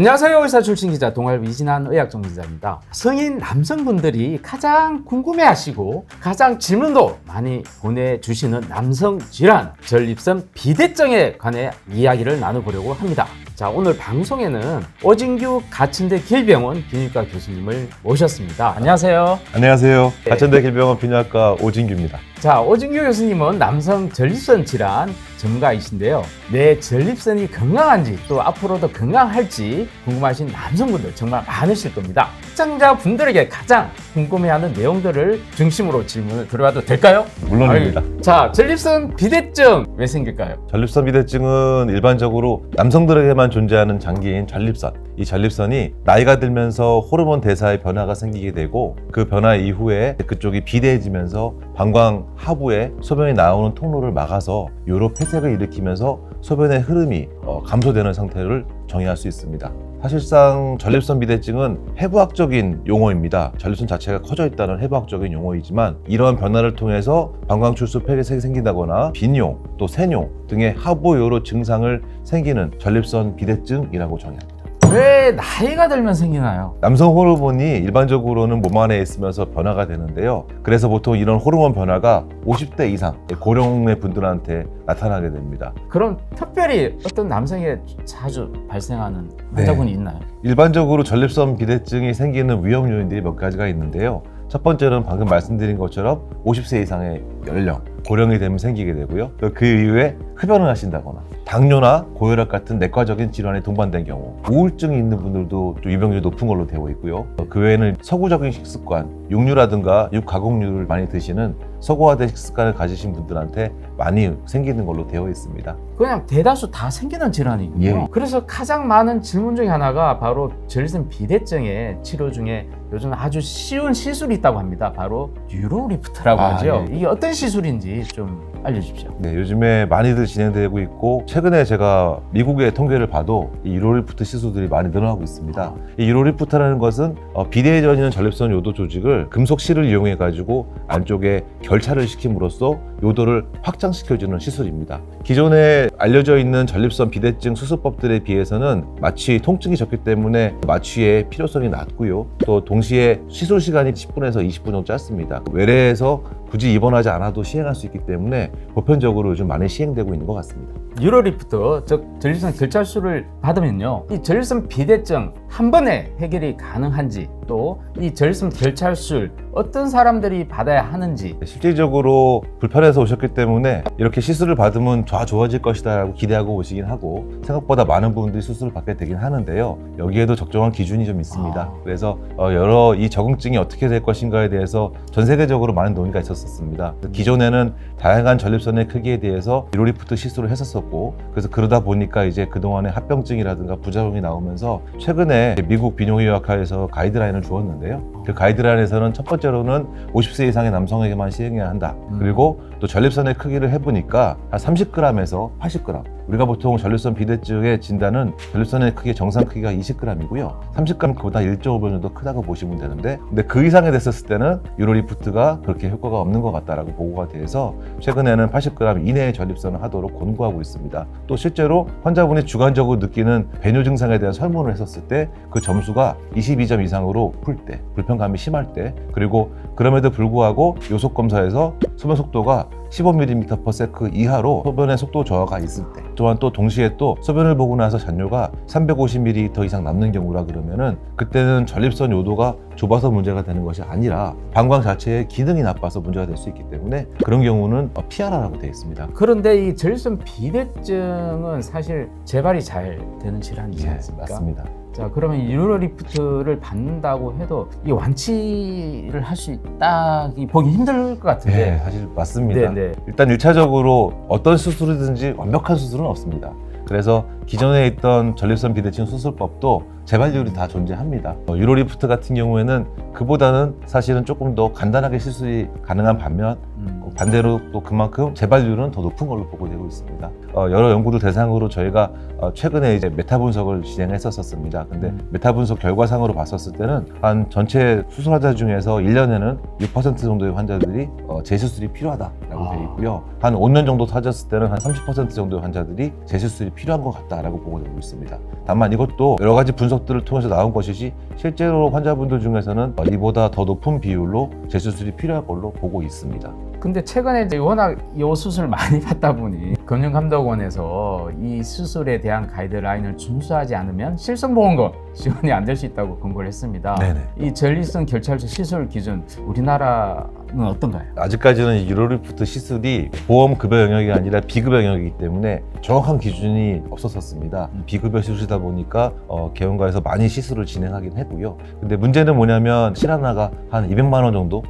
안녕하세요. 의사 출신 기자 동아일보 이진한 의학전 기자입니다. 성인 남성분들이 가장 궁금해하시고 가장 질문도 많이 보내주시는 남성 질환 전립선 비대증에 관해 이야기를 나눠보려고 합니다. 자 오늘 방송에는 오진규 가천대 길병원 비뇨기과 교수님을 모셨습니다. 안녕하세요. 안녕하세요. 네. 가천대 길병원 비뇨기과 오진규입니다. 자, 오진규 교수님은 남성 전립선 질환 전문가이신데요. 내 전립선이 건강한지 또 앞으로도 건강할지 궁금하신 남성분들 정말 많으실 겁니다. 시청자분들에게 가장 궁금해하는 내용들을 중심으로 질문을 드려봐도 될까요? 물론입니다. 아유, 자, 전립선 비대증 왜 생길까요? 전립선 비대증은 일반적으로 남성들에게만 존재하는 장기인 전립선. 이 전립선이 나이가 들면서 호르몬 대사의 변화가 생기게 되고 그 변화 이후에 그쪽이 비대해지면서 방광 하부에 소변이 나오는 통로를 막아서 요로 폐색을 일으키면서 소변의 흐름이 어, 감소되는 상태를 정의할 수 있습니다. 사실상 전립선 비대증은 해부학적인 용어입니다. 전립선 자체가 커져 있다는 해부학적인 용어이지만 이러한 변화를 통해서 방광 출수 폐색이 생긴다거나 빈용 또 세뇨 등의 하부 요로 증상을 생기는 전립선 비대증이라고 정의합니다. 왜 나이가 들면 생기나요? 남성 호르몬이 일반적으로는 몸 안에 있으면서 변화가 되는데요. 그래서 보통 이런 호르몬 변화가 50대 이상 고령의 분들한테 나타나게 됩니다. 그럼 특별히 어떤 남성에 자주 발생하는 환자분이 있나요? 일반적으로 전립선 비대증이 생기는 위험 요인들이 몇 가지가 있는데요. 첫 번째는 방금 말씀드린 것처럼 50세 이상의 연령, 고령이 되면 생기게 되고요. 또그 이후에 흡연을 하신다거나 당뇨나 고혈압 같은 내과적인 질환에 동반된 경우 우울증이 있는 분들도 좀 유병률이 높은 걸로 되어 있고요. 그 외에는 서구적인 식습관, 육류라든가 육가공류를 많이 드시는 서구화된 식습관을 가지신 분들한테 많이 생기는 걸로 되어 있습니다. 그냥 대다수 다 생기는 질환이군요. 예. 그래서 가장 많은 질문 중에 하나가 바로 전립선 비대증의 치료 중에 요즘 아주 쉬운 시술이 있다고 합니다. 바로 유로리프트라고 아, 하죠. 예. 이게 어떤 시술인지 좀 알려주십시오. 네, 요즘에 많이들 진행되고 있고 최근에 제가 미국의 통계를 봐도 이 유로리프트 시술들이 많이 늘어나고 있습니다. 이 유로리프트라는 것은 어, 비대해져있는 전립선 요도 조직을 금속 실을 이용해 가지고 안쪽에 결차를 시킴으로써 요도를 확장시켜주는 시술입니다. 기존에 알려져 있는 전립선 비대증 수술법들에 비해서는 마취 통증이 적기 때문에 마취의 필요성이 낮고요. 또 동시에 시술 시간이 10분에서 20분 정도 짧습니다. 외래에서 굳이 입원하지 않아도 시행할 수 있기 때문에 보편적으로 요즘 많이 시행되고 있는 것 같습니다. 유로리프트, 즉 전립선 결찰술을 받으면요, 이 전립선 비대증 한 번에 해결이 가능한지 또 이 전립선 결찰술 어떤 사람들이 받아야 하는지 실질적으로 불편해서 오셨기 때문에 이렇게 시술을 받으면 다 좋아질 것이다 라고 기대하고 오시긴 하고 생각보다 많은 분들이 수술을 받게 되긴 하는데요. 여기에도 적정한 기준이 좀 있습니다. 아. 그래서 어, 여러 이 적응증이 어떻게 될 것인가에 대해서 전 세계적으로 많은 논의가 있었습니다. 기존에는 다양한 전립선의 크기에 대해서 유로리프트 시술을 했었었고 그래서 그러다 보니까 이제 그동안에 합병증이라든가 부작용이 나오면서 최근에 미국 비뇨기의학회에서 가이드라인을 주었는데요. 그 가이드라인에서는 첫 번째 로는 50세 이상의 남성에게만 시행해야 한다. 음. 그리고 또 전립선의 크기를 해보니까 한 30g에서 80g. 우리가 보통 전립선 비대증의 진단은 전립선의 크기 정상 크기가 20g이고요. 30g보다 1.5배 정도 크다고 보시면 되는데, 근데 그 이상이 됐었을 때는 유로리프트가 그렇게 효과가 없는 것 같다라고 보고가 돼서 최근에는 80g 이내의 전립선을 하도록 권고하고 있습니다. 또 실제로 환자분이 주관적으로 느끼는 배뇨 증상에 대한 설문을 했었을 때 그 점수가 22점 이상으로 풀 때, 불편감이 심할 때, 그리고 그럼에도 불구하고 요속 검사에서 소변 속도가 15mm/s 이하로 소변의 속도 저하가 있을 때 또한 또 동시에 또 소변을 보고 나서 잔뇨가 350ml 이상 남는 경우라 그러면은 그때는 전립선 요도가 좁아서 문제가 되는 것이 아니라 방광 자체의 기능이 나빠서 문제가 될 수 있기 때문에 그런 경우는 어, 피하라라고 되어 있습니다. 그런데 이 전립선 비대증은 사실 재발이 잘 되는 질환이지 예, 않습니까? 맞습니다. 자 그러면 유로 리프트를 받는다고 해도 이 완치를 할 수 있다기 보기 힘들 것 같은데. 네, 사실 맞습니다. 네, 네. 일단 1차적으로 어떤 수술이든지 완벽한 수술은 없습니다. 그래서 기존에 있던 전립선 비대증 수술법도 재발률이 다 존재합니다. 어, 유로리프트 같은 경우에는 그보다는 사실은 조금 더 간단하게 시술이 가능한 반면 음. 반대로 또 그만큼 재발률은 더 높은 걸로 보고되고 있습니다. 어, 여러 연구들 대상으로 저희가 어, 최근에 이제 메타 분석을 진행했었습니다. 근데 음. 메타 분석 결과상으로 봤었을 때는 한 전체 수술 환자 중에서 1년에는 6% 정도의 환자들이 어, 재수술이 필요하다라고 아. 되어 있고요. 한 5년 정도 타졌을 때는 한 30% 정도의 환자들이 재수술이 필요한 것 같다라고 보고 되고 있습니다. 다만 이것도 여러 가지 분석들을 통해서 나온 것이지 실제로 환자분들 중에서는 어, 이보다 더 높은 비율로 재수술이 필요할 걸로 보고 있습니다. 근데 최근에 이제 워낙 이 수술 많이 받다 보니 금융감독원에서 이 수술에 대한 가이드라인을 준수하지 않으면 실손보험금 지원이 안 될 수 있다고 권고를 했습니다. 네네. 이 전립선 결찰수 시술 기준 우리나라 는 어떤가요? 아직까지는 이 유로리프트 시술이 보험 급여 영역이 아니라 비급여 영역이기 때문에 정확한 기준이 없었었습니다. 음. 비급여 시술이다 보니까 어, 개원가에서 많이 시술을 진행하긴 했고요. 근데 문제는 뭐냐면 실 하나가 한 200만 원 정도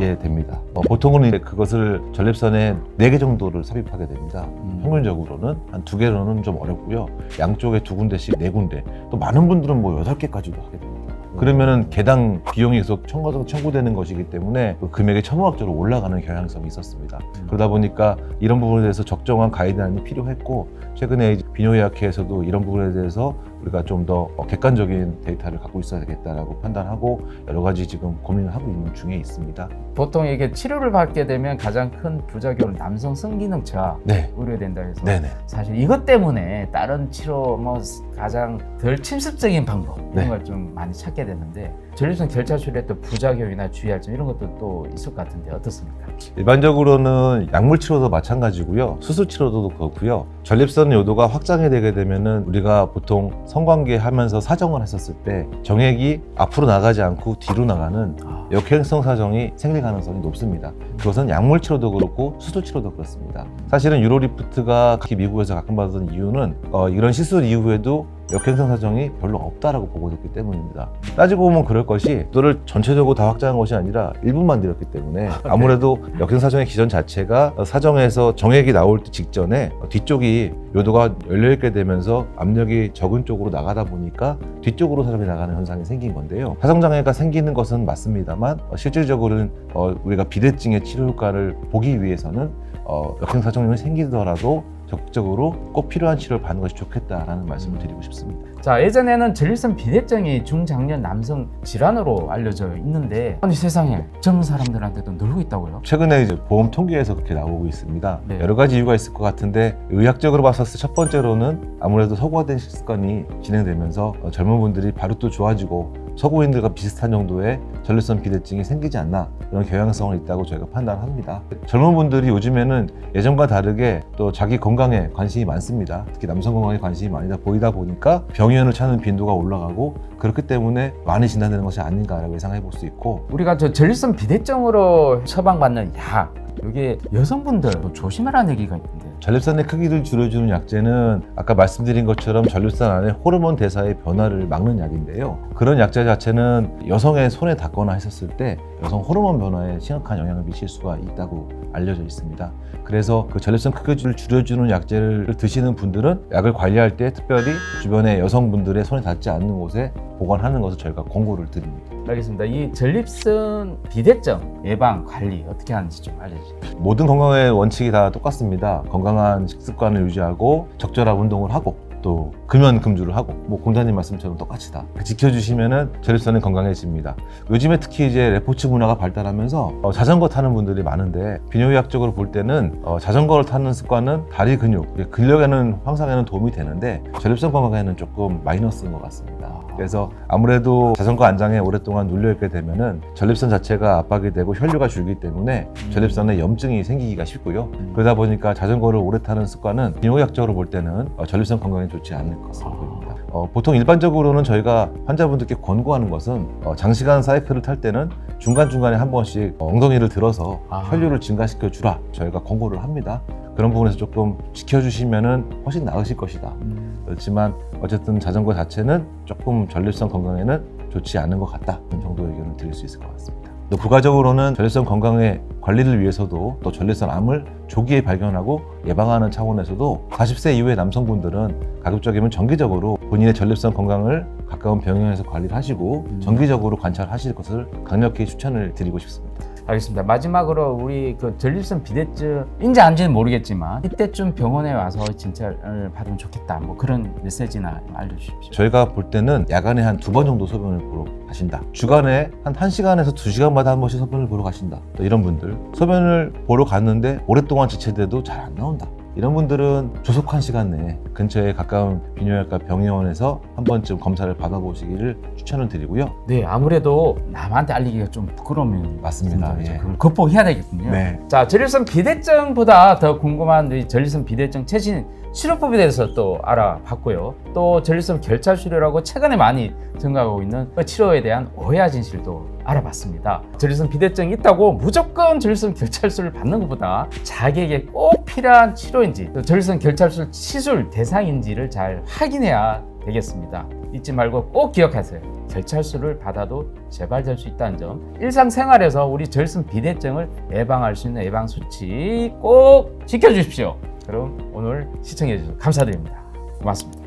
예 됩니다. 어, 보통은 이제 그것을 전립선에 4개 정도를 삽입하게 됩니다. 음. 평균적으로는 한 두 개로는 좀 어렵고요. 양쪽에 두 군데씩 네 군데. 또 많은 분들은 뭐 여덟 개까지도 하게 됩니다. 그러면은 개당 비용이 계속 청구, 청구되는 것이기 때문에 그 금액이 천문학적으로 올라가는 경향성이 있었습니다. 그러다 보니까 이런 부분에 대해서 적정한 가이드라인이 필요했고 최근에 이제 비뇨의학회에서도 이런 부분에 대해서 우리가 좀 더 객관적인 데이터를 갖고 있어야 되겠다라고 판단하고 여러 가지 지금 고민을 하고 있는 중에 있습니다. 보통 이게 치료를 받게 되면 가장 큰 부작용은 남성 성기능 저하 네, 우려된다 해서 네네. 사실 이것 때문에 다른 치료 뭐 가장 덜 침습적인 방법 네. 이런 걸좀 많이 찾게 되는데 전립선 결찰술에 또 부작용이나 주의할 점 이런 것도 또 있을 것 같은데 어떻습니까? 일반적으로는 약물 치료도 마찬가지고요. 수술 치료도 그렇고요. 전립선 요도가 확장이 되게 되면은 우리가 보통 성관계 하면서 사정을 했었을 때 정액이 앞으로 나가지 않고 뒤로 나가는 아, 역행성 사정이 생길 가능성이 높습니다. 그것은 약물 치료도 그렇고 수술 치료도 그렇습니다. 사실은 유로리프트가 특히 미국에서 가끔 받은 이유는 어, 이런 시술 이후에도 역행성 사정이 별로 없다라고 보고됐기 때문입니다. 따지고 보면 그럴 것이 요도를 전체적으로 다 확장한 것이 아니라 일부만 들였기 때문에 아무래도 역행 사정의 기전 자체가 사정에서 정액이 나올 때 직전에 뒤쪽이 요도가 열려 있게 되면서 압력이 적은 쪽으로 나가다 보니까 뒤쪽으로 사람이 나가는 현상이 생긴 건데요. 사정 장애가 생기는 것은 맞습니다만 어, 실질적으로는 어, 우리가 비대증의 치료 효과를 보기 위해서는 어, 역행 사정이 생기더라도 적극적으로 꼭 필요한 치료를 받는 것이 좋겠다라는 말씀을 드리고 싶습니다. 자 예전에는 전립선 비대증이 중장년 남성 질환으로 알려져 있는데 아니 세상에 젊은 사람들한테도 늘고 있다고요? 최근에 이제 보험 통계에서 그렇게 나오고 있습니다. 네. 여러 가지 이유가 있을 것 같은데 의학적으로 봤었을 때첫 번째로는 아무래도 서구화된 습관이 진행되면서 어, 젊은 분들이 바로 좋아지고 서구인들과 비슷한 정도의 전립선 비대증이 생기지 않나 이런 경향성을 있다고 저희가 판단합니다. 젊은 분들이 요즘에는 예전과 다르게 또 자기 건강에 관심이 많습니다. 특히 남성 건강에 관심이 많이 보이다 보니까 병원을 찾는 빈도가 올라가고 그렇기 때문에 많이 진단되는 것이 아닌가라고 예상해 볼 수 있고 우리가 저 전립선 비대증으로 처방받는 약 이게 여성분들 뭐 조심하라는 얘기가 있는데 전립선의 크기를 줄여주는 약제는 아까 말씀드린 것처럼 전립선 안에 호르몬 대사의 변화를 막는 약인데요. 그런 약제 자체는 여성의 손에 닿거나 했었을 때 여성 호르몬 변화에 심각한 영향을 미칠 수가 있다고 알려져 있습니다. 그래서 그 전립선 크기를 줄여주는 약제를 드시는 분들은 약을 관리할 때 특별히 주변의 여성분들의 손에 닿지 않는 곳에 보관하는 것을 저희가 권고를 드립니다. 알겠습니다. 이 전립선 비대증 예방 관리 어떻게 하는지 좀 알려주세요. 모든 건강의 원칙이 다 똑같습니다. 건강한 식습관을 유지하고 적절한 운동을 하고 또 금연 금주를 하고 뭐 공자님 말씀처럼 똑같이 다 지켜주시면은 전립선은 건강해집니다. 요즘에 특히 이제 레포츠 문화가 발달하면서 어, 자전거 타는 분들이 많은데 비뇨의학적으로 볼 때는 어, 자전거를 타는 습관은 다리 근육, 근력에는 황상에는 도움이 되는데 전립선 건강에는 조금 마이너스인 것 같습니다. 그래서 아무래도 자전거 안장에 오랫동안 눌려 있게 되면은 전립선 자체가 압박이 되고 혈류가 줄기 때문에 전립선에 염증이 생기기가 쉽고요. 그러다 보니까 자전거를 오래 타는 습관은 비뇨의학적으로 볼 때는 어, 전립선 건강에 좋지 않을 것으로 보입니다. 어, 보통 일반적으로는 저희가 환자분들께 권고하는 것은 어, 장시간 사이클을 탈 때는 중간중간에 한 번씩 엉덩이를 들어서 아. 혈류를 증가시켜 주라 저희가 권고를 합니다. 그런 부분에서 조금 지켜주시면은 훨씬 나으실 것이다. 음, 그렇지만 어쨌든 자전거 자체는 조금 전립선 건강에는 좋지 않은 것 같다. 이 정도 의견을 드릴 수 있을 것 같습니다. 또 부가적으로는 전립선 건강의 관리를 위해서도 또 전립선 암을 조기에 발견하고 예방하는 차원에서도 40세 이후의 남성분들은 가급적이면 정기적으로 본인의 전립선 건강을 가까운 병원에서 관리를 하시고 음. 정기적으로 관찰하실 것을 강력히 추천을 드리고 싶습니다. 알겠습니다. 마지막으로 우리 그 전립선 비대증인지 아닌지는 모르겠지만 이때쯤 병원에 와서 진찰을 받으면 좋겠다. 뭐 그런 메시지나 알려주십시오. 저희가 볼 때는 야간에 한 두 번 정도 소변을 보러 가신다. 주간에 한 1시간에서 2시간마다 한 번씩 소변을 보러 가신다. 또 이런 분들. 소변을 보러 갔는데 오랫동안 지체돼도 잘 안 나온다. 이런 분들은 조속한 시간 내에 근처에 가까운 비뇨기과 병원에서 한 번쯤 검사를 받아보시기를 추천을 드리고요. 네, 아무래도 남한테 알리기가 좀 부끄러우면 맞습니다. 예. 그걸 극복해야 되겠군요. 네. 자, 전립선 비대증보다 더 궁금한 이 전립선 비대증 최신 치료법에 대해서 또 알아봤고요. 또 전립선 결찰 치료라고 최근에 많이 증가하고 있는 그 치료에 대한 오해와 진실도 알아봤습니다. 전립선 비대증이 있다고 무조건 전립선 결찰술을 받는 것보다 자기에게 꼭 필요한 치료인지 또 전립선 결찰술 시술 대상인지를 잘 확인해야 되겠습니다. 잊지 말고 꼭 기억하세요. 결찰술을 받아도 재발될 수 있다는 점. 일상생활에서 우리 전립선 비대증을 예방할 수 있는 예방 수치 꼭 지켜주십시오. 그럼 오늘 시청해 주셔서 감사드립니다. 고맙습니다.